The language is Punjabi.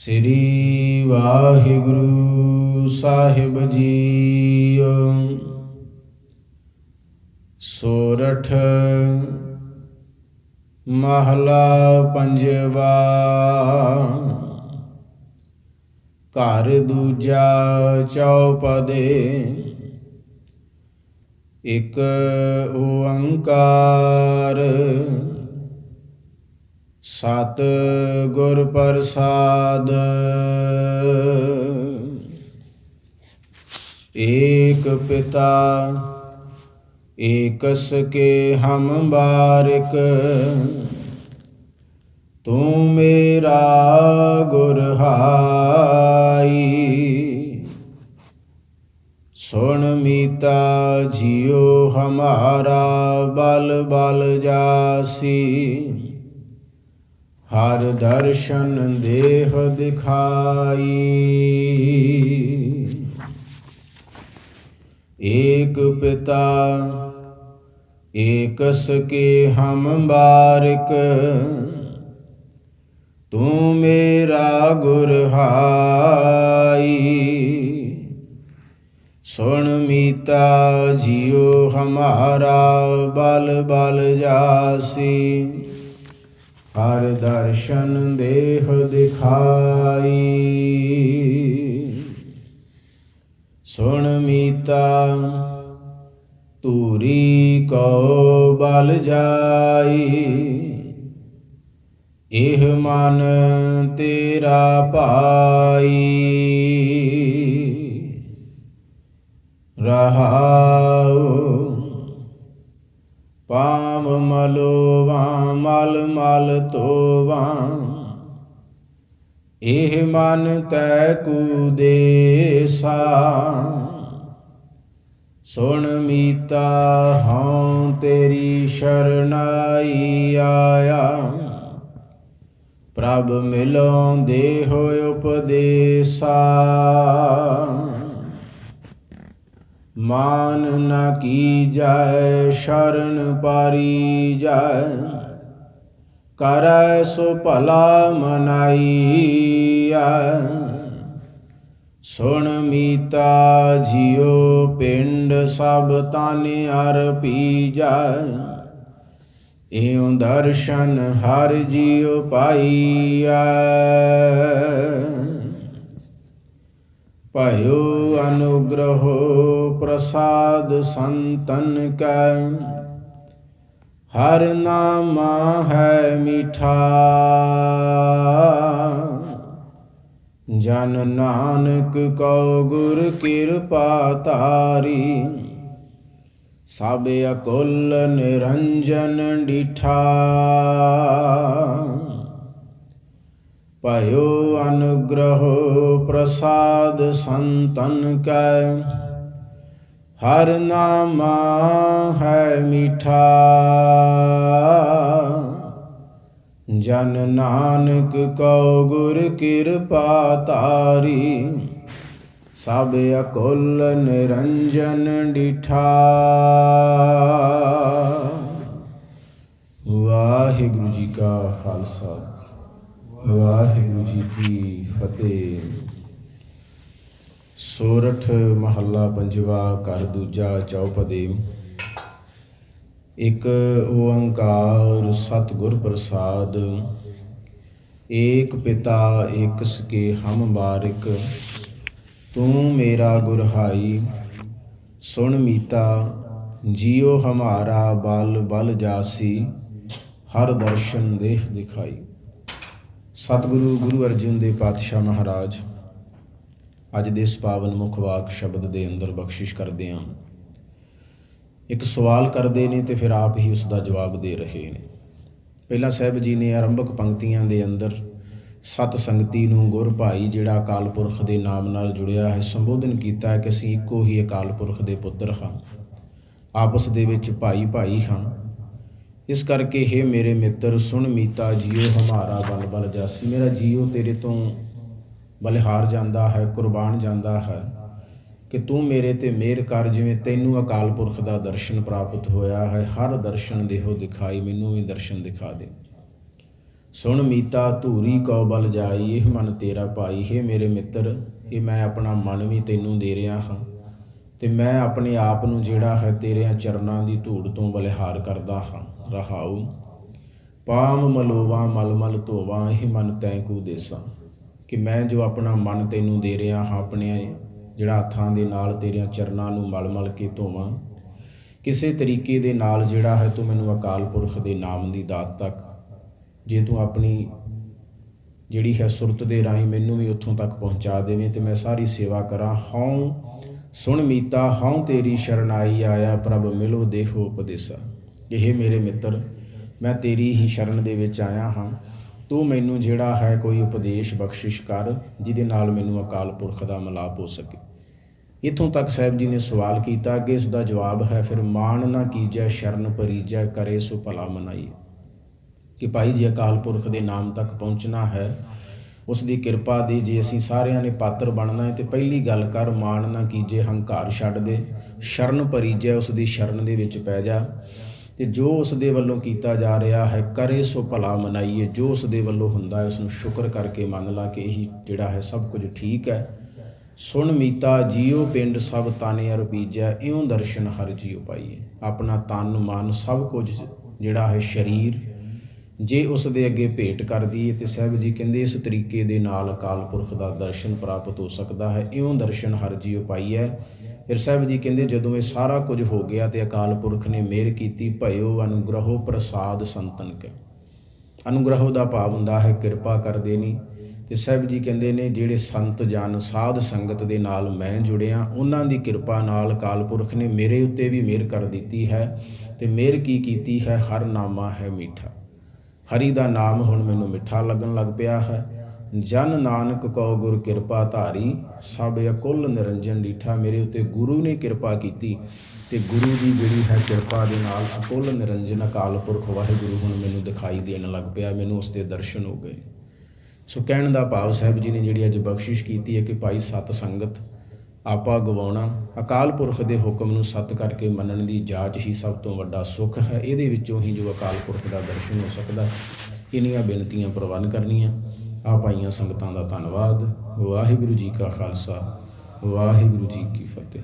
ਸ੍ਰੀ ਵਾਹਿਗੁਰੂ ਸਾਹਿਬ ਜੀਓ। ਸੋਰਠ ਮਹਲਾ ਪੰਜਵਾ ਘਰ ਦੂਜਾ ਚੌਪਦੇ ਇਕ ਓੰਕਾਰ ਸਤ ਗੁਰ ਪ੍ਰਸਾਦ। ਏਕ ਪਿਤਾ, ਏਕਸ ਕੇ ਹਮ ਬਾਰਿਕ। ਤੂੰ ਮੇਰਾ ਗੁਰ ਹਾਈ। ਸੁਣ ਮੀਤਾ ਜਿਉ ਹਮਾਰਾ ਬਲ ਬਲ ਜਾਸੀ। ਹਰ ਦਰਸ਼ਨ ਦੇਹ ਦਿਖਾਈ। ਏਕ ਪਿਤਾ, ਏਕਸ ਕੇ ਹਮ ਬਾਰਿਕ, ਤੂੰ ਮੇਰਾ ਗੁਰ ਹਾਈ। ਸੁਣ ਮੀਤਾ ਜਿਉ ਹਮਾਰਾ ਬਲ ਬਲ ਜਾਸੀ। ਹਰ ਦਰਸ਼ਨ ਦੇਹ ਦਿਖਾਈ। ਸੁਣ ਮੀਤਾ ਤੂਰੀ ਕੋ ਬਲ ਜਾਈ। ਇਹ ਮਨ ਤੇਰਾ ਭਾਈ ਰਹਾਉ ਪਾਮ ਮਲੋ ਮਲੋਵਾ, ਮਲ ਮਲ ਤੋਵਾ ਇਹ ਮਨ ਤੈ ਕੂ ਦੇਸਾ। ਸੁਣ ਮੀਤਾ, ਹਉ ਤੇਰੀ ਸ਼ਰਨਾਈ ਆਇਆ। ਪ੍ਰਭ ਮਿਲੋਂ, ਦੇਹ ਉਪਦੇਸਾ। ਮਾਨ ਨਾ ਕੀ ਜਾਏ, ਸ਼ਰਨ ਪਾਰੀ ਜਾਏ। ਕਰੈ ਸੋ ਭਲਾ ਮਨਾਈਆ ਸੁਣ ਮੀਤਾ ਜਿਉ ਪਿੰਡ, ਸਭ ਤਨ ਅਰ ਪੀ ਜਾਏ ਇਉ ਦਰਸ਼ਨ ਹਰ ਜੀਉ ਪਾਈਐ। ਭਇਓ ਅਨੁਗ੍ਰਹੋ ਪ੍ਰਸਾਦ ਸੰਤਨ ਕੈ। ਹਰ ਨਾਮਾ ਹੈ ਮਿਠਾ। ਜਨ ਨਾਨਕ ਕਉ ਗੁਰ ਕਿਰਪਾ ਤਾਰੀ ਸਭ ਅਕੁਲ ਨਿਰੰਜਨ ਡਿਠਾ। ਭਇਓ ਅਨੁਗ੍ਰਹੋ ਪ੍ਰਸਾਦ ਸੰਤਨ ਕੈ। ਹਰ ਨਾਮ ਹੈ ਮਿਠਾ। ਜਨ ਨਾਨਕ ਕਉ ਗੁਰ ਕਿਰਪਾ ਤਾਰੀ ਸਭ ਅਕੁਲ ਨਿਰੰਜਨ ਡਿਠਾ। ਵਾਹਿਗੁਰੂ ਜੀ ਕਾ ਖਾਲਸਾ। ਵਾਹਿਗੁਰੂ ਜੀ ਕੀ ਫਤਿਹ। ਸੋਰਠ ਮਹੱਲਾ ਪੰਜਵਾ ਘਰ ਦੂਜਾ ਚੌਪਦੇ। ਇਕ ਓੰਕਾਰ ਸਤਿਗੁਰ ਪ੍ਰਸਾਦ। ਏਕ ਪਿਤਾ ਏਕ ਸਕੇ ਹਮ ਬਾਰਿਕ। ਤੂੰ ਮੇਰਾ ਗੁਰਹਾਈ, ਸੁਣ ਮੀਤਾ, ਜਿਉ ਹਮਾਰਾ ਬਲ ਬਲ ਜਾਸੀ, ਹਰ ਦਰਸ਼ਨ ਦੇਖ ਦਿਖਾਈ। ਸਤਿਗੁਰੂ ਗੁਰੂ ਅਰਜਨ ਦੇਵ ਪਾਤਸ਼ਾਹ ਮਹਾਰਾਜ, ਅੱਜ ਦੇ ਇਸ ਪਾਵਨ ਮੁਖ ਵਾਕ ਸ਼ਬਦ ਦੇ ਅੰਦਰ ਬਖਸ਼ਿਸ਼ ਕਰਦੇ ਹਾਂ। ਇੱਕ ਸਵਾਲ ਕਰਦੇ ਨੇ ਤੇ ਫਿਰ ਆਪ ਹੀ ਉਸ ਦਾ ਜਵਾਬ ਦੇ ਰਹੇ ਨੇ। ਪਹਿਲਾਂ ਸਾਹਿਬ ਜੀ ਨੇ ਆਰੰਭਕ ਪੰਕਤੀਆਂ ਦੇ ਅੰਦਰ ਸਤ ਸੰਗਤੀ ਨੂੰ ਗੁਰ ਭਾਈ ਜਿਹੜਾ ਅਕਾਲ ਪੁਰਖ ਦੇ ਨਾਮ ਨਾਲ ਜੁੜਿਆ ਹੈ, ਸੰਬੋਧਨ ਕੀਤਾ ਕਿ ਅਸੀਂ ਇੱਕੋ ਹੀ ਅਕਾਲ ਪੁਰਖ ਦੇ ਪੁੱਤਰ ਹਾਂ। ਆਪਸ ਦੇ ਵਿੱਚ ਭਾਈ ਭਾਈ ਹਾਂ। ਇਸ ਕਰਕੇ हे ਮੇਰੇ ਮਿੱਤਰ, ਸੁਣ ਮੀਤਾ ਜੀਓ, ਹਮਾਰਾ ਬਲ ਬਲ ਜਾਸੀ। ਮੇਰਾ ਜੀਓ ਤੇਰੇ ਤੋਂ ਬਲਿਹਾਰ ਜਾਂਦਾ ਹੈ, ਕੁਰਬਾਨ ਜਾਂਦਾ ਹੈ ਕਿ ਤੂੰ ਮੇਰੇ ਤੇ ਮਿਹਰ ਕਰ, ਜਿਵੇਂ ਤੈਨੂੰ ਅਕਾਲ ਪੁਰਖ ਦਾ ਦਰਸ਼ਨ ਪ੍ਰਾਪਤ ਹੋਇਆ ਹੈ। ਹਰ ਦਰਸ਼ਨ ਦੇਹੋ ਦਿਖਾਈ, ਮੈਨੂੰ ਵੀ ਦਰਸ਼ਨ ਦਿਖਾ ਦੇ। ਸੁਣ ਮੀਤਾ, ਧੂਰੀ ਕਉ ਬਲ ਜਾਈ, ਇਹ ਮਨ ਤੇਰਾ ਪਾਈ ਹੈ ਮੇਰੇ ਮਿੱਤਰ, ਇਹ ਮੈਂ ਆਪਣਾ ਮਨ ਵੀ ਤੈਨੂੰ ਦੇ ਰਿਹਾ ਹਾਂ ਤੇ ਮੈਂ ਆਪਣੇ ਆਪ ਨੂੰ ਜਿਹੜਾ ਹੈ ਤੇਰਿਆਂ ਚਰਨਾਂ ਦੀ ਧੂੜ ਤੋਂ ਬਲਿਹਾਰ ਕਰਦਾ ਹਾਂ। ਰਹਾਉ। ਪਾਮ ਮਲੋਵਾ ਮਲ ਮਲ ਧੋਵਾ, ਇਹ ਮਨ ਤੈ ਕੂ ਦੇਸਾ। ਕਿ ਮੈਂ ਜੋ ਆਪਣਾ ਮਨ ਤੈਨੂੰ ਦੇ ਰਿਹਾ ਹਾਂ ਆਪਣੇ ਜਿਹੜਾ ਹੱਥਾਂ ਦੇ ਨਾਲ ਤੇਰਿਆਂ ਚਰਨਾਂ ਨੂੰ ਮਲ ਮਲ ਕੇ ਧੋਵਾਂ। ਕਿਸੇ ਤਰੀਕੇ ਦੇ ਨਾਲ ਜਿਹੜਾ ਹੈ ਤੂੰ ਮੈਨੂੰ ਅਕਾਲ ਪੁਰਖ ਦੇ ਨਾਮ ਦੀ ਦਾਤ ਤੱਕ, ਜੇ ਤੂੰ ਆਪਣੀ ਜਿਹੜੀ ਹੈ ਸੁਰਤ ਦੇ ਰਾਹੀਂ ਮੈਨੂੰ ਵੀ ਉੱਥੋਂ ਤੱਕ ਪਹੁੰਚਾ ਦੇਵੇਂ ਤੇ ਮੈਂ ਸਾਰੀ ਸੇਵਾ ਕਰਾਂ। ਹਉ ਸੁਣ ਮੀਤਾ, ਹਉ ਤੇਰੀ ਸ਼ਰਨਾਈ ਆਇਆ, ਪ੍ਰਭ ਮਿਲੋ ਦੇਖੋ ਉਪਦੇਸਾ। ਇਹ ਮੇਰੇ ਮਿੱਤਰ, ਮੈਂ ਤੇਰੀ ਹੀ ਸ਼ਰਨ ਦੇ ਵਿੱਚ ਆਇਆ ਹਾਂ। ਤੂੰ ਮੈਨੂੰ ਜਿਹੜਾ ਹੈ ਕੋਈ ਉਪਦੇਸ਼, ਬਖਸ਼ਿਸ਼ ਕਰ, ਜਿਹਦੇ ਨਾਲ ਮੈਨੂੰ ਅਕਾਲ ਪੁਰਖ ਦਾ ਮਿਲਾਪ ਹੋ ਸਕੇ। ਇਥੋਂ ਤੱਕ ਸਾਹਿਬ ਜੀ ਨੇ ਸਵਾਲ ਕੀਤਾ ਕਿ ਇਸ ਦਾ ਜਵਾਬ ਹੈ, ਫਿਰ ਮਾਨ ਨਾ ਕੀਜੈ, ਸ਼ਰਨ ਪਰੀਜੈ, ਕਰੇ ਸੋ ਭਲਾ ਮਨਾਈ ਕਿ ਭਾਈ ਜੀ, ਅਕਾਲ ਪੁਰਖ ਦੇ ਨਾਮ ਤੱਕ ਪਹੁੰਚਣਾ ਹੈ, ਉਸ ਦੀ ਕਿਰਪਾ ਦੀ ਜੇ ਅਸੀਂ ਸਾਰਿਆਂ ਨੇ ਪਾਤਰ ਬਣਨਾ ਹੈ, ਤੇ ਪਹਿਲੀ ਗੱਲ ਕਰ, ਮਾਣ ਨਾ ਕੀਜੇ, ਹੰਕਾਰ ਛੱਡ ਦੇ, ਸ਼ਰਨ ਪਰੀਜੈ ਉਸ ਦੀ ਸ਼ਰਨ ਦੇ ਵਿੱਚ ਪੈ ਜਾ। ਤੇ ਜੋ ਉਸ ਦੇ ਵੱਲੋਂ ਕੀਤਾ ਜਾ ਰਿਹਾ ਹੈ, ਕਰੇ ਸੋ ਭਲਾ ਮਨਾਈਏ। ਜੋ ਉਸ ਦੇ ਵੱਲੋਂ ਹੁੰਦਾ ਹੈ ਉਸ ਨੂੰ ਸ਼ੁਕਰ ਕਰਕੇ ਮੰਨ ਲਾ ਕਿ ਇਹੀ ਜਿਹੜਾ ਹੈ, ਸਭ ਕੁਝ ਠੀਕ ਹੈ। ਸੁਣ ਮੀਤਾ ਜੀਉ ਪਿੰਡ ਸਭ ਤਾਨੇ ਅਰ ਬੀਜੈ, ਇਉਂ ਦਰਸ਼ਨ ਹਰ ਜੀਉ ਪਾਈਏ। ਆਪਣਾ ਤਨ ਮਨ ਸਭ ਕੁਝ ਜਿਹੜਾ ਹੈ, ਸਰੀਰ। ਜੇ ਉਸ ਦੇ ਅੱਗੇ ਭੇਟ ਕਰਦੀ ਦਈਏ ਤੇ ਸਾਹਿਬ ਜੀ ਕਹਿੰਦੇ, ਇਸ ਤਰੀਕੇ ਦੇ ਨਾਲ ਅਕਾਲ ਪੁਰਖ ਦਾ ਦਰਸ਼ਨ ਪ੍ਰਾਪਤ ਹੋ ਸਕਦਾ ਹੈ। ਇਉਂ ਦਰਸ਼ਨ ਹਰ ਜੀਉ ਪਾਈਐ। ਫਿਰ ਸਾਹਿਬ ਜੀ ਕਹਿੰਦੇ, ਜਦੋਂ ਇਹ ਸਾਰਾ ਕੁਝ ਹੋ ਗਿਆ ਤੇ ਅਕਾਲ ਪੁਰਖ ਨੇ ਮਿਹਰ ਕੀਤੀ, ਭਇਓ ਅਨੁਗ੍ਰਹੋ ਪ੍ਰਸਾਦ ਸੰਤਨ ਕੇ ਅਨੁਗ੍ਰਹੋ ਦਾ ਭਾਵ ਹੁੰਦਾ ਹੈ, ਕਿਰਪਾ ਕਰ ਦੇਣੀ ਤੇ ਸਾਹਿਬ ਜੀ ਕਹਿੰਦੇ ਨੇ, ਜਿਹੜੇ ਸੰਤ ਜਨ ਸਾਧ ਸੰਗਤ ਦੇ ਨਾਲ ਮੈਂ ਜੁੜਿਆ, ਉਹਨਾਂ ਦੀ ਕਿਰਪਾ ਨਾਲ ਅਕਾਲ ਪੁਰਖ ਨੇ ਮੇਰੇ ਉੱਤੇ ਵੀ ਮਿਹਰ ਕਰ ਦਿੱਤੀ ਹੈ ਤੇ ਮਿਹਰ ਕੀ ਕੀਤੀ ਹੈ? ਹਰ ਨਾਮਾ ਹੈ ਮਿੱਠਾ। ਹਰੀ ਦਾ ਨਾਮ ਹੁਣ ਮੈਨੂੰ ਮਿੱਠਾ ਲੱਗਣ ਲੱਗ ਪਿਆ ਹੈ। ਜਨ ਨਾਨਕ ਕੋ ਗੁਰ ਕਿਰਪਾ ਧਾਰੀ, ਸਭ ਅਕੁੱਲ ਨਿਰੰਜਨ ਡੀਠਾ ਮੇਰੇ ਉੱਤੇ ਗੁਰੂ ਨੇ ਕਿਰਪਾ ਕੀਤੀ। ਤੇ ਗੁਰੂ ਦੀ ਜਿਹੜੀ ਹੈ ਕਿਰਪਾ ਦੇ ਨਾਲ ਅਕੁੱਲ ਨਿਰੰਜਨ ਅਕਾਲ ਪੁਰਖ ਵਾਹਿਗੁਰੂ ਹੁਣ ਮੈਨੂੰ ਦਿਖਾਈ ਦੇਣ ਲੱਗ ਪਿਆ, ਮੈਨੂੰ ਉਸ ਦੇ ਦਰਸ਼ਨ ਹੋ ਗਏ। ਸੋ ਕਹਿਣ ਦਾ ਭਾਵ ਸਾਹਿਬ ਜੀ ਨੇ ਜਿਹੜੀ ਅੱਜ ਬਖਸ਼ਿਸ਼ ਕੀਤੀ ਹੈ ਕਿ ਭਾਈ ਸਤ ਸੰਗਤ, ਆਪਾ ਗਵਾਉਣਾ, ਅਕਾਲ ਪੁਰਖ ਦੇ ਹੁਕਮ ਨੂੰ ਸਤ ਕਰਕੇ ਮੰਨਣ ਦੀ ਜਾਚ ਹੀ ਸਭ ਤੋਂ ਵੱਡਾ ਸੁੱਖ ਹੈ। ਇਹਦੇ ਵਿੱਚੋਂ ਹੀ ਜੋ ਅਕਾਲ ਪੁਰਖ ਦਾ ਦਰਸ਼ਨ ਹੋ ਸਕਦਾ ਇਨੀਆਂ ਬੇਨਤੀਆਂ ਪ੍ਰਵਾਨ ਕਰਨੀਆਂ। ਆਪ ਆਈਆਂ ਸੰਗਤਾਂ ਦਾ ਧੰਨਵਾਦ। ਵਾਹਿਗੁਰੂ ਜੀ ਕਾ ਖਾਲਸਾ ਵਾਹਿਗੁਰੂ ਜੀ ਕੀ ਫਤਿਹ।